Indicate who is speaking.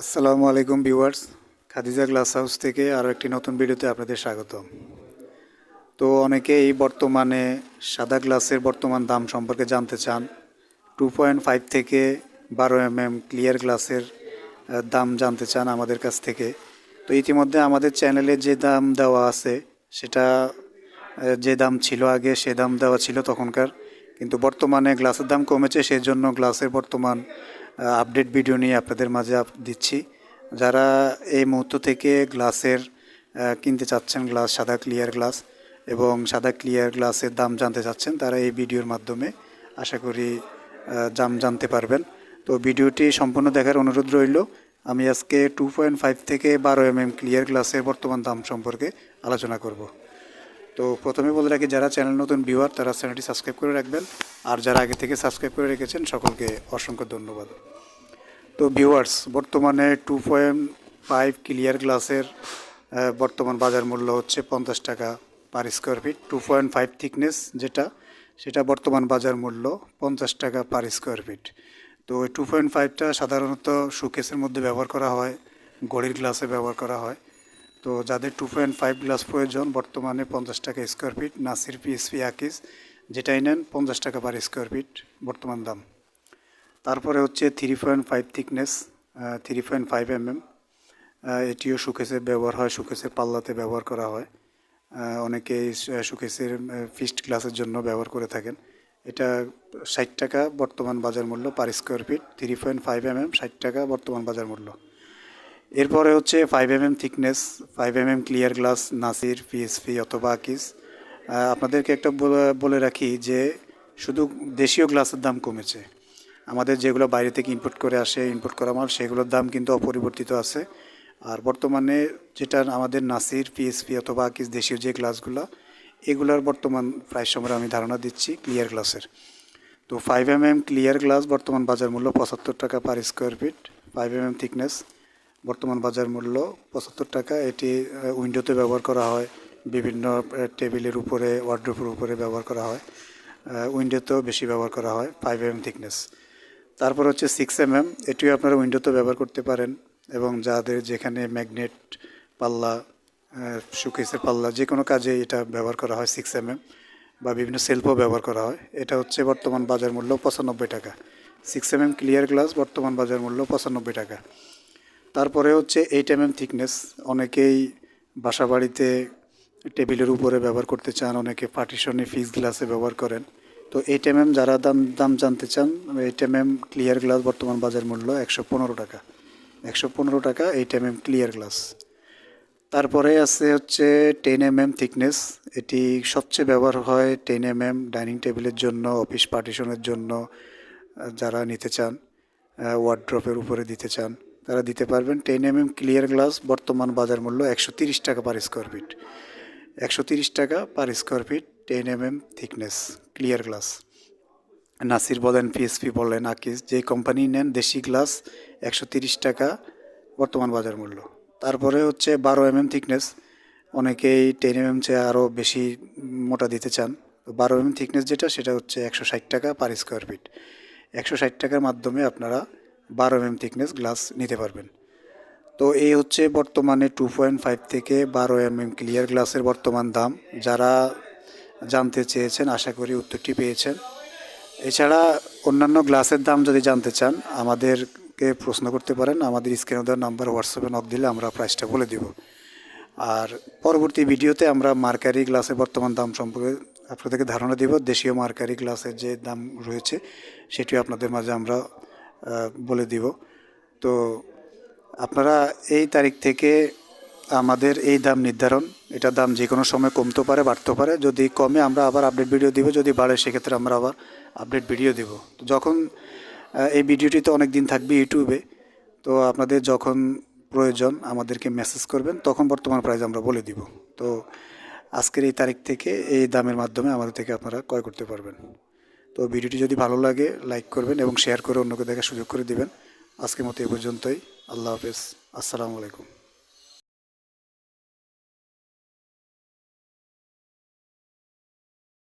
Speaker 1: আসসালামু আলাইকুম viewers, Khadija glass house থেকে আরও একটি নতুন ভিডিওতে আপনাদের স্বাগতম। তো অনেকেই বর্তমানে সাদা গ্লাসের বর্তমান দাম সম্পর্কে জানতে চান। টু পয়েন্ট ফাইভ থেকে বারো এম এম ক্লিয়ার গ্লাসের দাম জানতে চান আমাদের কাছ থেকে। তো ইতিমধ্যে আমাদের চ্যানেলে যে দাম দেওয়া আছে, সেটা যে দাম ছিল আগে, সে দাম দেওয়া ছিল তখনকার। কিন্তু বর্তমানে গ্লাসের দাম কমেছে সেই জন্য গ্লাসের বর্তমান আপডেট ভিডিও নিয়ে আপনাদের মাঝে দিচ্ছি। যারা এই মুহূর্ত থেকে গ্লাসের কিনতে চাচ্ছেন গ্লাস, সাদা ক্লিয়ার গ্লাস এবং সাদা ক্লিয়ার গ্লাসের দাম জানতে চাচ্ছেন, তারা এই ভিডিওর মাধ্যমে আশা করি দাম জানতে পারবেন। তো ভিডিওটি সম্পূর্ণ দেখার অনুরোধ রইল। আমি আজকে টু পয়েন্ট ফাইভ থেকে বারো এম এম ক্লিয়ার গ্লাসের বর্তমান দাম সম্পর্কে আলোচনা করব। তো প্রথমে বলে রাখি, যারা চ্যানেল নতুন ভিউয়ার তারা চ্যানেলটি সাবস্ক্রাইব করে রাখবেন। আর যারা আগে থেকে সাবস্ক্রাইব করে রেখেছেন, সকলকে অসংখ্য ধন্যবাদ। তো ভিউয়ার্স বর্তমানে টু পয়েন্ট ফাইভ ক্লিয়ার গ্লাসের বর্তমান বাজার মূল্য হচ্ছে পঞ্চাশ টাকা per square feet two point five thickness যেটা, সেটা বর্তমান বাজার মূল্য পঞ্চাশ টাকা পার স্কোয়ার ফিট তো ওই টু পয়েন্ট ফাইভটা সাধারণত শোকেসের মধ্যে ব্যবহার করা হয়, ঘড়ির গ্লাসে ব্যবহার করা হয়। তো যাদের টু পয়েন্ট ফাইভ গ্লাস প্রয়োজন, বর্তমানে পঞ্চাশ টাকা স্কোয়ার ফিট নাসির পিএসপি আকিস যেটাই নেন পঞ্চাশ টাকা পার স্কোয়ার ফিট বর্তমান দাম। তারপরে হচ্ছে three point five thickness three point five M M এটিও সুকেসে ব্যবহার হয় সুকেসের পাল্লাতে ব্যবহার করা হয়। অনেকে সুকেসের ফিস্ট গ্লাসের জন্য ব্যবহার করে থাকেন। এটা ষাট টাকা বর্তমান বাজার মূল্য per square feet three point five M M ষাট টাকা বর্তমান বাজার মূল্য। এরপরে হচ্ছে five M M thickness five M M clear glass Nasir PSP অথবা আকিস আপনাদেরকে একটা বলে- রাখি যে শুধু দেশীয় গ্লাসের দাম কমেছে। আমাদের যেগুলো বাইরে থেকে ইম্পোর্ট করে আসে ইম্পোর্ট করা মাল, সেগুলোর দাম কিন্তু অপরিবর্তিত আছে। আর বর্তমানে যেটা আমাদের নাসির পিএসপি অথবা আকিস দেশীয় যে গ্লাসগুলো এগুলোর বর্তমান প্রাইস সম্পর্কে আমি ধারণা দিচ্ছি ক্লিয়ার গ্লাসের তো five M M clear glass বর্তমান বাজার মূল্য পঁচাত্তর টাকা per square feet five M M thickness বর্তমান বাজার মূল্য পঁচাত্তর টাকা। এটি উইন্ডোতে ব্যবহার করা হয়। বিভিন্ন টেবিলের উপরে ওয়ার্ড্রোপের উপরে ব্যবহার করা হয়। উইন্ডোতেও বেশি ব্যবহার করা হয় ফাইভ এম থিকনেস তারপর হচ্ছে সিক্স এম এম এটিও আপনারা উইন্ডোতে ব্যবহার করতে পারেন এবং যাদের যেখানে ম্যাগনেট পাল্লা সুকেসের পাল্লা যে কোনো কাজে এটা ব্যবহার করা হয় সিক্স এম এম বা বিভিন্ন সেলফও ব্যবহার করা হয়। এটা হচ্ছে বর্তমান বাজার মূল্য পঁচানব্বই টাকা। Six M M clear glass বর্তমান বাজার মূল্য পঁচানব্বই টাকা। তারপরে হচ্ছে এইট এম এম থিকনেস অনেকেই বাসা বাড়িতে টেবিলের উপরে ব্যবহার করতে চান, অনেকে পার্টিশনে ফিক্স গ্লাসে ব্যবহার করেন। তো এইট এম এম যারা দাম দাম জানতে চান eight M M clear glass বর্তমান বাজার মূল্য একশো পনেরো টাকা। একশো পনেরো টাকা eight M M clear glass তারপরে আছে হচ্ছে টেন এম এম থিকনেস এটি সবচেয়ে ব্যবহার হয় টেন এম এম ডাইনিং টেবিলের জন্য অফিস পার্টিশনের জন্য যারা নিতে চান ওয়ার্ড্রপের উপরে দিতে চান। তারা দিতে পারবেন ten M M clear glass বর্তমান বাজার মূল্য একশো তিরিশ টাকা পার স্কোয়ার ফিট একশো তিরিশ টাকা per square feet ten M M thickness clear glass Nasir বলেন পিএসপি বলেন আকিস যে কোম্পানি নেন দেশি গ্লাস একশো তিরিশ টাকা বর্তমান বাজার মূল্য। তারপরে হচ্ছে বারো এম এম থিকনেস অনেকেই টেন এম এম চেয়ে আরও বেশি মোটা দিতে চান। বারো এম থিকনেস যেটা, সেটা হচ্ছে একশো ষাট টাকা পার স্কোয়ার ফিট একশো ষাট টাকার মাধ্যমে আপনারা বারো এম থিকনেস গ্লাস নিতে পারবেন। তো এই হচ্ছে বর্তমানে টু পয়েন্ট ফাইভ থেকে বারো এম এম ক্লিয়ার গ্লাসের বর্তমান দাম। যারা জানতে চেয়েছেন, আশা করি উত্তরটি পেয়েছেন। এছাড়া অন্যান্য গ্লাসের দাম যদি জানতে চান, আমাদেরকে প্রশ্ন করতে পারেন। আমাদের স্ক্রিনে দেওয়ার নাম্বার হোয়াটসঅ্যাপে নক দিলে আমরা প্রাইসটা বলে দিব। আর পরবর্তী ভিডিওতে আমরা মার্কারি গ্লাসের বর্তমান দাম সম্পর্কে আপনাদেরকে ধারণা দিব। দেশীয় মার্কারি গ্লাসের যে দাম রয়েছে, সেটিও আপনাদের মাঝে আমরা বলে দিব। তো আপনারা এই তারিখ থেকে আমাদের এই দাম নির্ধারণ, এটা দাম যে কোনো সময় কমতে পারে বাড়তে পারে। যদি কমে, আমরা আবার আপডেট ভিডিও দিব। যদি বাড়ে, সেক্ষেত্রে আমরা আবার আপডেট ভিডিও দিব। তো যখন এই ভিডিওটি তো অনেক দিন থাকবে ইউটিউবে, তো আপনাদের যখন প্রয়োজন আমাদেরকে মেসেজ করবেন, তখন বর্তমান প্রাইস আমরা বলে দিব। তো আজকের এই তারিখ থেকে এই দামের মাধ্যমে আমাদের থেকে আপনারা ক্রয় করতে পারবেন। তো ভিডিওটি যদি ভালো লাগে লাইক করবেন এবং শেয়ার করে অন্যকে দেখার সুযোগ করে দিবেন। আজকের মতো এ পর্যন্তই। আল্লাহ হাফেজ। আসসালামু আলাইকুম।